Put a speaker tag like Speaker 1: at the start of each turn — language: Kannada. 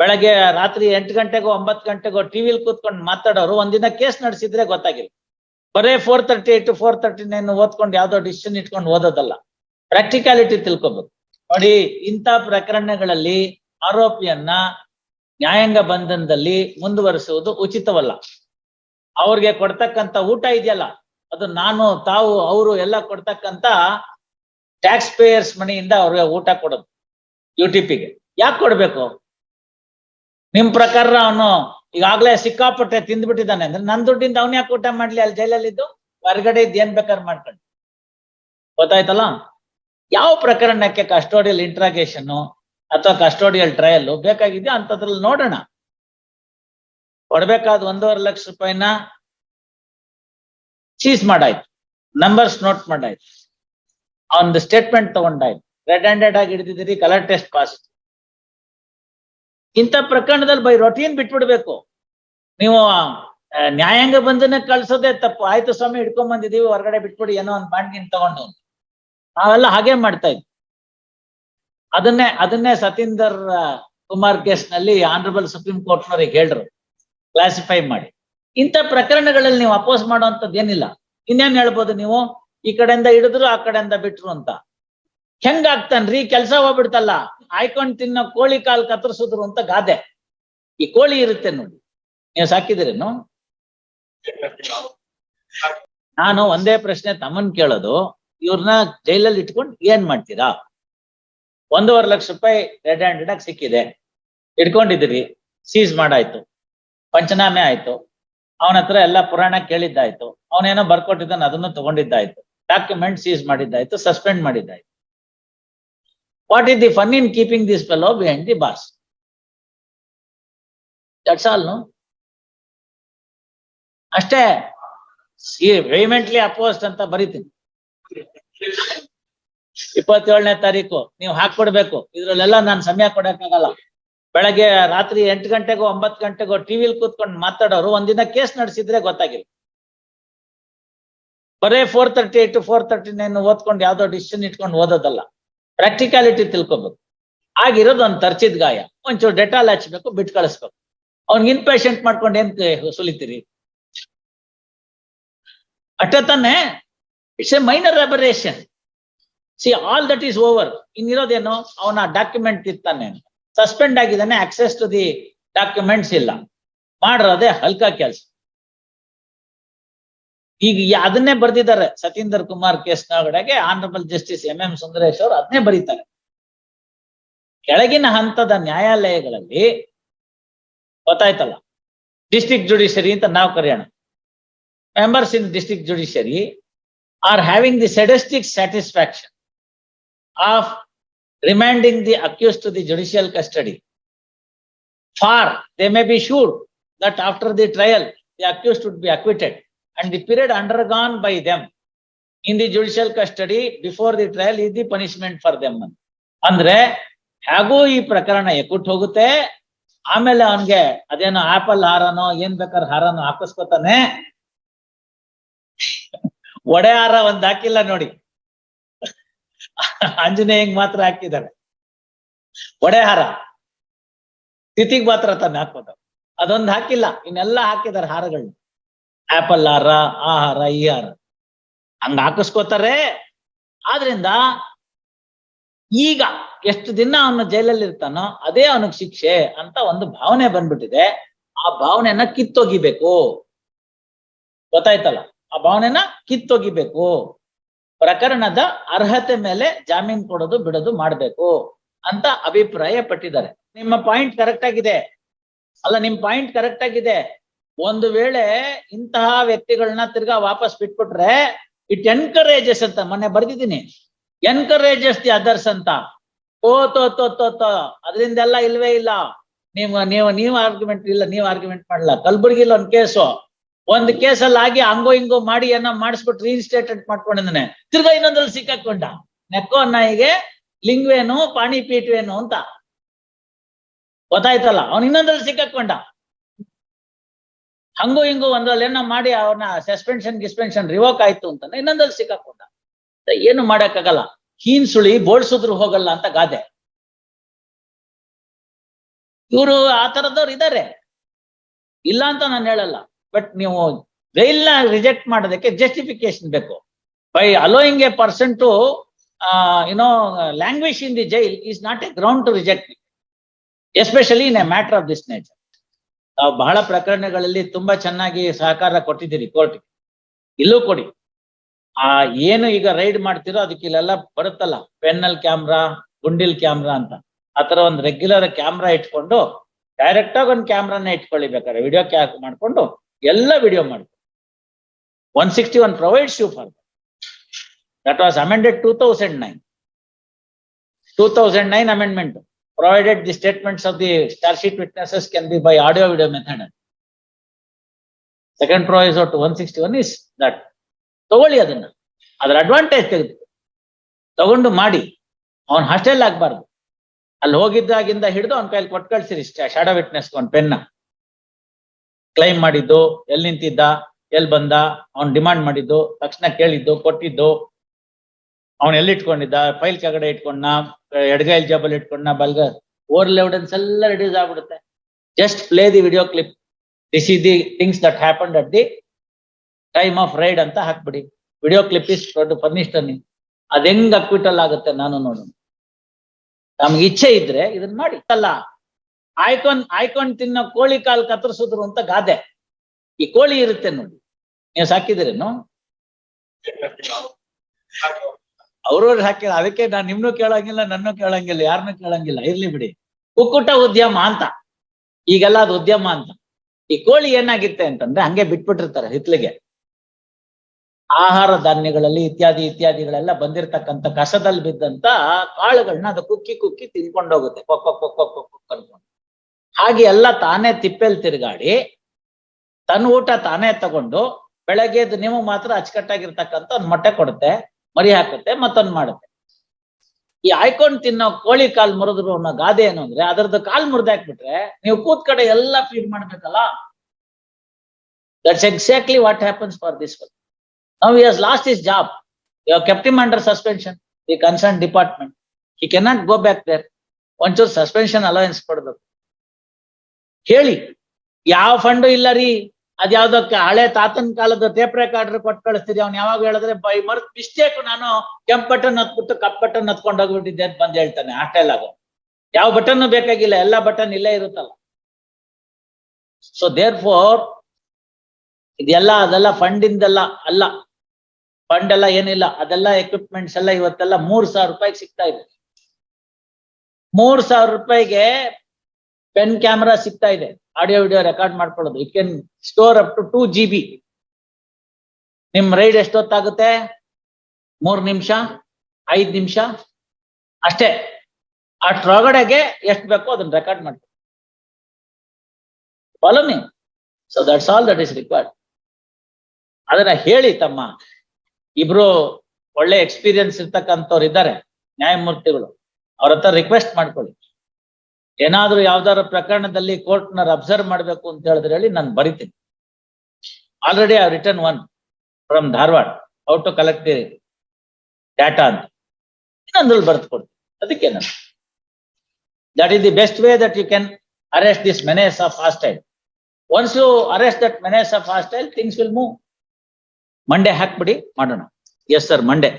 Speaker 1: ಬೆಳಗ್ಗೆ ರಾತ್ರಿ ಎಂಟು ಗಂಟೆಗೋ ಒಂಬತ್ತು ಗಂಟೆಗೋ ಟಿವಿಲಿ ಕೂತ್ಕೊಂಡು ಮಾತಾಡೋರು ಒಂದಿನ ಕೇಸ್ ನಡೆಸಿದ್ರೆ ಗೊತ್ತಾಗಿಲ್ಲ. ಬರೇ four thirty eight four thirty nine ಓದ್ಕೊಂಡು ಯಾವ್ದೋ ಡಿಸಿಷನ್ ಇಟ್ಕೊಂಡು ಓದೋದಲ್ಲ. ಪ್ರಾಕ್ಟಿಕಾಲಿಟಿ ತಿಳ್ಕೊಬೇಕು. ನೋಡಿ, ಇಂಥ ಪ್ರಕರಣಗಳಲ್ಲಿ ಆರೋಪಿಯನ್ನ ನ್ಯಾಯಾಂಗ ಬಂಧನದಲ್ಲಿ ಮುಂದುವರಿಸುವುದು ಉಚಿತವಲ್ಲ. ಅವ್ರಿಗೆ ಕೊಡ್ತಕ್ಕಂತ ಊಟ ಇದೆಯಲ್ಲ, ಅದು ನಾನು, ತಾವು, ಅವರು ಎಲ್ಲ ಕೊಡ್ತಕ್ಕಂತ ಟ್ಯಾಕ್ಸ್ ಪೇಯರ್ಸ್ ಮನಿಯಿಂದ ಅವ್ರಿಗೆ ಊಟ ಕೊಡೋದು. ಯು ಟಿ ಪಿಗೆ ಯಾಕೆ ಕೊಡ್ಬೇಕು? ನಿಮ್ ಪ್ರಕಾರ ಅವನು ಈಗಾಗ್ಲೇ ಸಿಕ್ಕಾಪಟ್ಟೆ ತಿಂದ್ಬಿಟ್ಟಿದ್ದಾನೆ ಅಂದ್ರೆ ನನ್ ದುಡ್ಡಿಂದ ಅವ್ನ ಯಾಕೆ ಊಟ ಮಾಡ್ಲಿ? ಅಲ್ಲಿ ಜೈಲಲ್ಲಿ ಇದ್ದು ಹೊರಗಡೆ ಇದ್ ಏನ್ ಬೇಕಾದ್ರೆ ಮಾಡ್ಕೊಂಡು ಗೊತ್ತಾಯ್ತಲ್ಲ? ಯಾವ ಪ್ರಕರಣಕ್ಕೆ ಕಸ್ಟೋಡಿಯಲ್ ಇಂಟ್ರಾಗೇಷನ್ ಅಥವಾ ಕಸ್ಟೋಡಿಯಲ್ ಟ್ರಯಲ್ ಬೇಕಾಗಿದೆಯೋ ಅಂತದ್ರಲ್ಲಿ ನೋಡೋಣ. ಕೊಡ್ಬೇಕಾದ ಒಂದೂವರೆ ಲಕ್ಷ ರೂಪಾಯಿನ ಚೀಸ್ ಮಾಡಾಯ್ತು. ನಂಬರ್ಸ್ ನೋಟ್ ಮಾಡಾಯ್ತು. ಅವನ್ ಸ್ಟೇಟ್ಮೆಂಟ್ ತಗೊಂಡಾಯ್ತು. ರೆಡ್ ಹ್ಯಾಂಡೆಡ್ ಆಗಿ ಹಿಡಿದಿದ್ದೀರಿ ಕಲರ್ ಟೆಸ್ಟ್ ಪಾಸ್ ಇಂಥ ಪ್ರಕರಣದಲ್ಲಿ ಬೈ ರೊಟೀನ್ ಬಿಟ್ಬಿಡ್ಬೇಕು? ನೀವು ನ್ಯಾಯಾಂಗ ಬಂಧನ ಕಳ್ಸೋದೇ ತಪ್ಪು. ಆಯ್ತು ಸ್ವಾಮಿ, ಹಿಡ್ಕೊಂಡ್ ಬಂದಿದೀವಿ ಹೊರಗಡೆ ಬಿಟ್ಬಿಡಿ, ಏನೋ ಒಂದ್ ಬಾಂಡ್ಗಿನ್ ತಗೊಂಡು ನಾವೆಲ್ಲ ಹಾಗೆ ಮಾಡ್ತಾ ಇದ್ವಿ. ಅದನ್ನೇ ಅದನ್ನೇ ಸತೀಂದರ್ ಕುಮಾರ್ ಕೇಸ್ನಲ್ಲಿ ಆನರಬಲ್ ಸುಪ್ರೀಂ ಕೋರ್ಟ್ ನವರಿಗೆ ಹೇಳ್ರು. ಕ್ಲಾಸಿಫೈ ಮಾಡಿ. ಇಂಥ ಪ್ರಕರಣಗಳಲ್ಲಿ ನೀವು ಅಪೋಸ್ ಮಾಡುವಂತದ್ದು ಏನಿಲ್ಲ. ಇನ್ನೇನ್ ಹೇಳ್ಬೋದು ನೀವು? ಈ ಕಡೆಯಿಂದ ಹಿಡಿದ್ರು, ಆ ಕಡೆಯಿಂದ ಬಿಟ್ರು ಅಂತ. ಹೆಂಗಾಗ್ತಾನ್ರಿ? ಕೆಲಸ ಹೋಗ್ಬಿಡ್ತಲ್ಲ. ಆಯ್ಕೊಂಡ್ ತಿನ್ನೋ ಕೋಳಿ ಕಾಲ್ ಕತ್ತರಿಸಿದ್ರು ಅಂತ ಗಾದೆ. ಈ ಕೋಳಿ ಇರುತ್ತೆ ನೋಡಿ. ನೀವು ಸಾಕಿದಿರೇನು ನಾನು ಒಂದೇ ಪ್ರಶ್ನೆ ತಮ್ಮನ್ ಕೇಳೋದು. ಇವ್ರನ್ನ ಜೈಲಲ್ಲಿ ಇಟ್ಕೊಂಡು ಏನ್ ಮಾಡ್ತೀರಾ? ಒಂದೂವರೆ ಲಕ್ಷ ರೂಪಾಯಿ ರೆಡ್ ಹ್ಯಾಂಡೆಡ್ ಆಗಿ ಸಿಕ್ಕಿದೆ. ಇಟ್ಕೊಂಡಿದ್ದೀರಿ. ಸೀಸ್ ಮಾಡಾಯ್ತು. ಪಂಚನಾಮೆ ಆಯ್ತು. ಅವನ ಹತ್ರ ಎಲ್ಲ ಪುರಾಣ ಕೇಳಿದ್ದಾಯ್ತು. ಅವನೇನೋ ಬರ್ಕೊಟ್ಟಿದ್ದಾನೆ, ಅದನ್ನು ತಗೊಂಡಿದ್ದಾಯ್ತು. ಡಾಕ್ಯುಮೆಂಟ್ ಸೀಸ್ ಮಾಡಿದ್ದಾಯ್ತು, ಸಸ್ಪೆಂಡ್ ಮಾಡಿದ್ದಾಯ್ತು. What is the fun in keeping this fellow behind the boss that's all no ಅಷ್ಟೇ ವೇಮೆಂಟ್ಲಿ ಅಪೋಸ್ಟ್ ಅಂತ ಬರೀತೀನಿ. ಇಪ್ಪತ್ತೇಳನೇ ತಾರೀಕು, ನೀವು ಹಾಕೊಡ್ಬೇಕು ಇದ್ರಲ್ಲೆಲ್ಲ ನಾನು ಸಮಯ ಕೊಡಕ್ಕಾಗಲ್ಲ. ಬೆಳಗ್ಗೆ ರಾತ್ರಿ ಎಂಟು ಗಂಟೆಗೋ ಒಂಬತ್ತು ಗಂಟೆಗೋ ಟಿವಿಲಿ ಕೂತ್ಕೊಂಡು ಮಾತಾಡೋರು ಒಂದಿನ ಕೇಸ್ ನಡೆಸಿದ್ರೆ ಗೊತ್ತಾಗಿಲ್ಲ. ಬರೇ four thirty eight four thirty nine ಓದ್ಕೊಂಡು ಯಾವ್ದೋ ಡಿಸಿಷನ್ ಇಟ್ಕೊಂಡು ಓದೋದಲ್ಲ. ಪ್ರಾಕ್ಟಿಕಾಲಿಟಿ ತಿಳ್ಕೊಬೇಕು. ಆಗಿರೋದು ಒಂದು ತರ್ಚಿದ ಗಾಯ. ಒಂಚೂರು ಡೆಟಾಲ್ ಹಚ್ಬೇಕು ಬಿಟ್ಟು ಕಳಿಸ್ಬೇಕು. ಅವ್ನಿಗೆ ಇನ್ಪೇಷಂಟ್ ಮಾಡ್ಕೊಂಡು ಏನ್ ಸುಲಿತೀರಿ? ಅಷ್ಟೇ ತಾನೆ it's a minor aberration see all that is over ಇನ್ನಿರೋದೇನು? ಅವನ ಡಾಕ್ಯುಮೆಂಟ್ ಇರ್ತಾನೆ ಸಸ್ಪೆಂಡ್ ಆಗಿದ್ದಾನೆ ಆಕ್ಸೆಸ್ ಟು ದಿ ಡಾಕ್ಯುಮೆಂಟ್ಸ್ ಇಲ್ಲ. ಮಾಡಿರೋದೇ ಹಲ್ಕಾ ಕೆಲಸ. ಈಗ ಅದನ್ನೇ ಬರ್ದಿದ್ದಾರೆ ಸತೀಂದರ್ ಕುಮಾರ್ ಕೇಸ್ ಒಳಗಡೆಗೆ honourable justice M M Sundaresh ಅವರು ಅದನ್ನೇ ಬರೀತಾರೆ. ಕೆಳಗಿನ ಹಂತದ ನ್ಯಾಯಾಲಯಗಳಲ್ಲಿ ಗೊತ್ತಾಯ್ತಲ್ಲ ಡಿಸ್ಟ್ರಿಕ್ಟ್ ಜುಡಿಷರಿ ಅಂತ ನಾವು ಕರೆಯೋಣ. Members in district judiciary are having the sadistic satisfaction of remanding the accused to the judicial custody for they may be sure that after the trial the accused would be acquitted and the period undergone by them in the judicial custody before the trial is the punishment for them. ಅಂದ್ರೆ ಹೇಗೂ ಈ ಪ್ರಕರಣ ಎಕ್ಕುಟ್ ಹೋಗುತ್ತೆ. ಆಮೇಲೆ ಅವನ್ಗೆ ಅದೇನೋ ಆಪಲ್ ಹಾರನೋ ಏನ್ ಬೇಕಾದ್ರೆ ಹಾರನೋ ಹಾಕಿಸ್ಕೊತಾನೆ. ಒಡೆ ಹಾರ ಒಂದ್ ಹಾಕಿಲ್ಲ ನೋಡಿ. ಆಂಜನೇಯಂಗ್ ಮಾತ್ರ ಹಾಕಿದ್ದಾರೆ ಒಡೆ ಹಾರ. ತಿಥಿಗ್ ಮಾತ್ರ ತಾನೆ ಹಾಕೋದು ಅದೊಂದ್ ಹಾಕಿಲ್ಲ. ಇನ್ನೆಲ್ಲ ಹಾಕಿದ್ದಾರೆ ಹಾರಗಳನ್ನ ಆಪಲ್ ಆರ ಆಹಾರ ಹಾರ ಈ ಆರ ಹಂಗ ಹಾಕಿಸ್ಕೋತಾರೆ. ಆದ್ರಿಂದ ಈಗ ಎಷ್ಟು ದಿನ ಅವನು ಜೈಲಲ್ಲಿ ಇರ್ತಾನೋ ಅದೇ ಅವನಿಗೆ ಶಿಕ್ಷೆ ಅಂತ ಒಂದು ಭಾವನೆ ಬಂದ್ಬಿಟ್ಟಿದೆ. ಆ ಭಾವನೆನ ಕಿತ್ತೊಗಿಬೇಕು. ಗೊತ್ತಾಯ್ತಲ್ಲ? ಆ ಭಾವನೆನ ಕಿತ್ತೊಗಿಬೇಕು. ಪ್ರಕರಣದ ಅರ್ಹತೆ ಮೇಲೆ ಜಾಮೀನ್ ಕೊಡೋದು, ಬಿಡೋದು ಮಾಡ್ಬೇಕು ಅಂತ ಅಭಿಪ್ರಾಯ ಪಟ್ಟಿದ್ದಾರೆ ನಿಮ್ಮ ಪಾಯಿಂಟ್ ಕರೆಕ್ಟ್ ಆಗಿದೆ. ಅಲ್ಲ, ನಿಮ್ ಪಾಯಿಂಟ್ ಕರೆಕ್ಟ್ ಆಗಿದೆ. ಒಂದು ವೇಳೆ ಇಂತಹ ವ್ಯಕ್ತಿಗಳನ್ನ ತಿರ್ಗಾ ವಾಪಸ್ ಬಿಟ್ಬಿಟ್ರೆ, ಇಟ್ ಎನ್ಕರೇಜಸ್ ಅಂತ ಮೊನ್ನೆ ಬರ್ದಿದ್ದೀನಿ. ಎನ್ಕರೇಜಸ್ ದಿ ಅದರ್ಸ್ ಅಂತ. ಓ, ತೋ ತೋ ತೋ ತೋ, ಅದರಿಂದೆಲ್ಲ ಇಲ್ವೇ ಇಲ್ಲ. ನೀವು ನೀವು ನೀವು ಆರ್ಗ್ಯುಮೆಂಟ್ ಇಲ್ಲ, ನೀವು ಆರ್ಗ್ಯುಮೆಂಟ್ ಮಾಡಲ್ಲ ಕಲ್ಬುರ್ಗಿಲ್ ಒಂದು ಕೇಸು. ಒಂದ್ ಕೇಸಲ್ಲಿ ಆಗಿ ಹಂಗೋ ಹಿಂಗೋ ಮಾಡಿ ಏನೋ ಮಾಡಿಸ್ಬಿಟ್ಟು ರೀಇನ್ಸ್ಟೇಟೆಡ್ ಮಾಡ್ಕೊಂಡಿದ್ದಾನೆ. ತಿರ್ಗಾ ಇನ್ನೊಂದ್ರಲ್ಲಿ ಸಿಕ್ಕಾಕೊಂಡ ನೆಕ್ಕೋ ನಾಯಿಗೆ ಲಿಂಗ್ವೇನು, ಪಾಣಿಪೀಠವೇನು ಅಂತ. ಗೊತ್ತಾಯ್ತಲ್ಲ? ಅವ್ನು ಇನ್ನೊಂದ್ರಲ್ಲಿ ಸಿಕ್ಕಾಕೊಂಡ ಹಂಗು ಹಿಂಗು ಒಂದ್ರಲ್ಲಿ ಏನೋ ಮಾಡಿ ಅವ್ರನ್ನ ಸಸ್ಪೆನ್ಷನ್ ಗಿಸ್ಪೆನ್ಷನ್ ರಿವೋಕ್ ಆಯ್ತು ಅಂತ ಇನ್ನೊಂದಲ್ಲಿ ಸಿಕ್ಕಾಕೊಂಡ. ಏನು ಮಾಡಕ್ಕಾಗಲ್ಲ. ಹೀನ್ ಸುಳಿ ಬೋಳ್ಸಿದ್ರು ಹೋಗಲ್ಲ ಅಂತ ಗಾದೆ. ಇವರು ಆ ತರದವ್ರು ಇದ್ದಾರೆ ಇಲ್ಲ ಅಂತ ನಾನು ಹೇಳಲ್ಲ. ಬಟ್ ನೀವು ರೈಲ್ನ ರಿಜೆಕ್ಟ್ ಮಾಡೋದಕ್ಕೆ ಜಸ್ಟಿಫಿಕೇಶನ್ ಬೇಕು. By allowing a person to you know language in the jail is not a ground to reject especially in a matter of this nature ತಾವು ಬಹಳ ಪ್ರಕರಣಗಳಲ್ಲಿ ತುಂಬಾ ಚೆನ್ನಾಗಿ ಸಹಕಾರ ಕೊಟ್ಟಿದ್ದೀರಿ ಕೋರ್ಟ್ಗೆ. ಇಲ್ಲೂ ಕೊಡಿ. ಆ ಏನು ಈಗ ರೈಡ್ ಮಾಡ್ತಿರೋ ಅದಕ್ಕೆ ಇಲ್ಲೆಲ್ಲ ಬರುತ್ತಲ್ಲ. ಪೆನ್ನಲ್ ಕ್ಯಾಮ್ರಾ, ಗುಂಡಿಲ್ ಕ್ಯಾಮ್ರಾ ಅಂತ. ಆತರ ಒಂದು ರೆಗ್ಯುಲರ್ ಕ್ಯಾಮ್ರಾ ಇಟ್ಕೊಂಡು ಡೈರೆಕ್ಟ್ ಆಗಿ ಒಂದು ಕ್ಯಾಮ್ರಾನ ಇಟ್ಕೊಳ್ಳಿ ಬೇಕಾದ್ರೆ ವಿಡಿಯೋ ಕ್ಯಾಪ್ ಮಾಡ್ಕೊಂಡು ಎಲ್ಲ ವಿಡಿಯೋ ಮಾಡಿ one sixty one provides you for that was amended two thousand nine two thousand nine amendment provided the statements of the charge sheet witnesses can be by audio video method. Second proviso to one sixty-one is that. ತಗೊಳ್ಳಿ ಅದನ್ನ. ಅದ್ರ ಅಡ್ವಾಂಟೇಜ್ ತೆಗೆದು. ತಗೊಂಡು ಮಾಡಿ. ಅವನ್ ಹಾಸ್ಟೆಲ್ ಆಗ್ಬಾರ್ದು. ಅಲ್ಲಿ ಹೋಗಿದ್ದಾಗಿಂದ ಹಿಡಿದು ಅವನ ಕೈಲಿ ಕೊಟ್ಟು ಕಳ್ಸಿರಿ. ಶಾಡೋ ವಿಟ್ನೆಸ್ ಒಂದ್ ಪೆನ್ನ ಕ್ಲೈಮ್ ಮಾಡಿದ್ದು, ಎಲ್ಲಿ ನಿಂತಿದ್ದ, ಎಲ್ಲಿ ಬಂದ, ಅವ್ನ್ ಡಿಮಾಂಡ್ ಮಾಡಿದ್ದು, ತಕ್ಷಣ ಕೇಳಿದ್ದು, ಕೊಟ್ಟಿದ್ದು. ಅವನ್ ಎಲ್ಲಿ ಇಟ್ಕೊಂಡಿದ್ದ? ಫೈಲ್ ಕೆಳಗಡೆ ಇಟ್ಕೊಂಡ ಎಡಗೈಲ್ ಜಬಲ್ ಇಟ್ಕೊಂಡ ಬಲ್ಗ? ಓವರ್ ಎವಿಡೆನ್ಸ್ ಎಲ್ಲ ರಿಡ್ಯೂಸ್ ಆಗ್ಬಿಡುತ್ತೆ. Just play the video clip this is the things that happen at the time of raid ಅಂತ ಹಾಕ್ಬಿಡಿ. ವಿಡಿಯೋ ಕ್ಲಿಪ್ ಇಸ್ ಫರ್ನಿಸ್ಟ್ ಅನ್ನಿ ಅದ್ ಹೆಂಗ್ ಅಕ್ವಿಟಲ್ ಆಗುತ್ತೆ ನಾನು ನೋಡೋಣ ನಮ್ಗೆ ಇಚ್ಛೆ ಇದ್ರೆ ಇದನ್ನ ಮಾಡಿ. ಅಲ್ಲ ಆಯ್ಕೊಂಡ್ ಆಯ್ಕೊಂಡ್ ತಿನ್ನೋ ಕೋಳಿ ಕಾಲ್ ಕತ್ತರಿಸಿದ್ರು ಅಂತ ಗಾದೆ. ಈ ಕೋಳಿ ಇರುತ್ತೆ ನೋಡಿ. ನೀವು ಸಾಕಿದಿರೇನು ಅವ್ರವ್ರು ಹಾಕಿಲ್ಲ ಅದಕ್ಕೆ ನಾನು ನಿಮ್ನು ಕೇಳಂಗಿಲ್ಲ, ನನ್ನೂ ಕೇಳಂಗಿಲ್ಲ ಯಾರನ್ನೂ ಕೇಳಂಗಿಲ್ಲ. ಇರ್ಲಿ ಬಿಡಿ. ಕುಕ್ಕುಟ ಉದ್ಯಮ ಅಂತ. ಈಗೆಲ್ಲ ಅದು ಉದ್ಯಮ ಅಂತ. ಈ ಕೋಳಿ ಏನಾಗಿತ್ತೆ ಅಂತಂದ್ರೆ ಹಂಗೆ ಬಿಟ್ಬಿಟ್ಟಿರ್ತಾರೆ ಹಿತ್ಲಿಗೆ. ಆಹಾರ ಧಾನ್ಯಗಳಲ್ಲಿ ಇತ್ಯಾದಿ ಇತ್ಯಾದಿಗಳೆಲ್ಲ ಬಂದಿರತಕ್ಕಂತ ಕಸದಲ್ಲಿ ಬಿದ್ದಂತ ಕಾಳುಗಳನ್ನ ಅದು ಕುಕ್ಕಿ ಕುಕ್ಕಿ ತಿನ್ಕೊಂಡೋಗುತ್ತೆ. ಕೊಕ್ಕ ಕೊಕ್ಕ ಕೊಕ್ಕ ಕೊಕ್ ಕೊಕ್ ಕೊಕ್ ಅನ್ಕೊಂಡು. ಹಾಗೆ ಎಲ್ಲ ತಾನೇ ತಿಪ್ಪೆಲ್ ತಿರುಗಾಡಿ ತನ್ನ ಊಟ ತಾನೇ ತಗೊಂಡು ಬೆಳಗ್ಗೆ ಎದ್ದು ನೀವು ಮಾತ್ರ ಅಚ್ಚುಕಟ್ಟಾಗಿರ್ತಕ್ಕಂಥ ಒಂದು ಮೊಟ್ಟೆ ಕೊಡುತ್ತೆ. ಮರಿ ಹಾಕುತ್ತೆ ಮತ್ತೊಂದು ಮಾಡುತ್ತೆ. ಈ ಆಯ್ಕೊಂಡ್ ತಿನ್ನೋ ಕೋಳಿ ಕಾಲ್ ಮುರಿದ್ರು ಅನ್ನೋ ಗಾದೆ ಏನು ಅಂದ್ರೆ, ಅದರದ್ದು ಕಾಲ್ ಮುರಿದಾಕ್ಬಿಟ್ರೆ ನೀವು ಕೂತ್ ಕಡೆ ಎಲ್ಲ ಫೀಡ್ ಮಾಡ್ಬೇಕಲ್ಲ? That's exactly what happens for this work now has lost his job you kept him under suspension the concerned department he cannot go back there ಒಂಚೂರು ಸಸ್ಪೆನ್ಷನ್ ಅಲವೆನ್ಸ್ ಕೊಡ್ಬೇಕು. ಹೇಳಿ, ಯಾವ ಫಂಡು ಇಲ್ಲ ರೀ? ಅದ್ಯಾವ್ದಕ್ಕೆ ಹಳೆ ತಾತನ ಕಾಲದ ಟೇಪ್ ರೆಕಾರ್ಡರ್ ಕೊಟ್ಟು ಕಳಿಸ್ತಿದ್ದೆ ಅವ್ನು ಯಾವಾಗ ಹೇಳಿದ್ರೆ, ಬೈ, ಮರ್ತ್ ಮಿಸ್ಟೇಕ್ ನಾನು ಕೆಂಪ್ ಬಟನ್ ಹತ್ಬಿಟ್ಟು ಕಪ್ ಬಟನ್ ಹತ್ಕೊಂಡು ಹೋಗ್ಬಿಟ್ಟಿದ್ದೆ ಅಂತ ಬಂದ್ ಹೇಳ್ತಾನೆ ಆಟೆಲ್ ಆಗ. ಯಾವ ಬಟನ್ ಬೇಕಾಗಿಲ್ಲ, ಎಲ್ಲಾ ಬಟನ್ ಇಲ್ಲೇ ಇರುತ್ತಲ್ಲ. ಸೊ ದೇರ್ ಫೋರ್ ಇದೆಲ್ಲ, ಅದೆಲ್ಲ ಫಂಡ್ ಇಂದೆಲ್ಲ ಅಲ್ಲ. ಫಂಡ್ ಎಲ್ಲ ಏನಿಲ್ಲ, ಅದೆಲ್ಲ ಎಕ್ವಿಪ್ಮೆಂಟ್ಸ್ ಎಲ್ಲ ಇವತ್ತೆಲ್ಲ ಮೂರ್ ಸಾವಿರ ರೂಪಾಯಿಗೆ ಸಿಗ್ತಾ ಇದೆ. ಮೂರ್ ಸಾವಿರ ರೂಪಾಯಿಗೆ ಪೆನ್ ಕ್ಯಾಮ್ರಾ ಸಿಗ್ತಾ ಇದೆ. ಆಡಿಯೋ ವಿಡಿಯೋ ರೆಕಾರ್ಡ್ ಮಾಡ್ಕೊಳ್ಳೋದು. It can store up to two G B ನಿಮ್ ರೈಡ್ ಎಷ್ಟೊತ್ತಾಗುತ್ತೆ? ಮೂರ್ ನಿಮಿಷ? ಐದ್ ನಿಮಿಷ? ಅಷ್ಟೇ. ಆ ಅಷ್ಟ್ರೊಳಗಡೆಗೆ ಎಷ್ಟು ಬೇಕೋ ಅದನ್ನ ರೆಕಾರ್ಡ್ ಮಾಡ್ತೀವಿ follow so that's all that is required ಅದನ್ನ ಹೇಳಿ ತಮ್ಮ. ಇಬ್ರು ಒಳ್ಳೆ ಎಕ್ಸ್ಪೀರಿಯನ್ಸ್ ಇರ್ತಕ್ಕಂಥವ್ರು ಇದ್ದಾರೆ. ನ್ಯಾಯಮೂರ್ತಿಗಳು. ಅವ್ರ ಹತ್ರ ರಿಕ್ವೆಸ್ಟ್ ಮಾಡ್ಕೊಳ್ಳಿ. ಏನಾದ್ರೂ ಯಾವ್ದಾದ್ರು ಪ್ರಕರಣದಲ್ಲಿ ಕೋರ್ಟ್ನ ಅಬ್ಸರ್ವ್ ಮಾಡ್ಬೇಕು ಅಂತ ಹೇಳಿದ್ರೆ ಹೇಳಿ ನಾನು ಬರಿತೀನಿ. Already I return one from Dharwad. Out to collect data ಅಂತ. ಇನ್ನೊಂದ್ರಲ್ಲಿ ಬರ್ದು ಕೊಡ್ತೀನಿ. ಅದಕ್ಕೆ ನಾನು. That is the best way that you can arrest this menace of hostile once you arrest that menace of hostile things will move Monday ಹಾಕ್ಬಿಡಿ, ಮಾಡೋಣ. Yes sir Monday